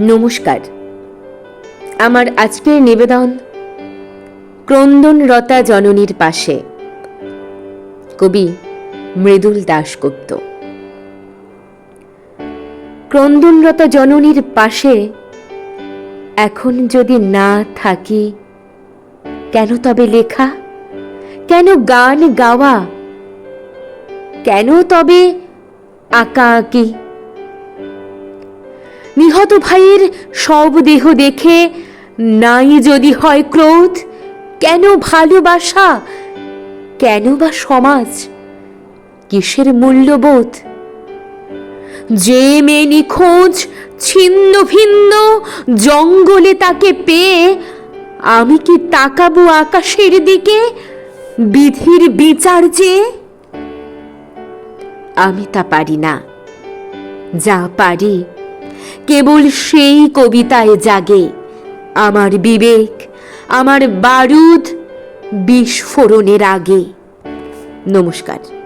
নমস্কার। আমার আজকের নিবেদন ক্রন্দনরতা জননীর পাশে। কবি মৃদুল দাশগুপ্ত। ক্রন্দনরতা জননীর পাশে এখন যদি না থাকি, কেন তবে লেখা? কেন গান গাওয়া? কেন তবে আঁকা আঁকি? নিহত ভাইয়ের সব দেহ দেখে নাই যদি হয় ক্রোধ, কেন ভালোবাসা? কেন বা সমাজ? কিসের মূল্যবোধ? যে মেয়ে নিখোঁজ, ছিন্ন ভিন্ন জঙ্গলে তাকে পেয়ে আমি কি তাকাবো আকাশের দিকে বিধির বিচার যে? আমি তা পারি না। যা পারি কেবল সেই কবিতায় জাগে। আমার বিবেক আমার বারুদ বিস্ফোরণের আগে। নমস্কার।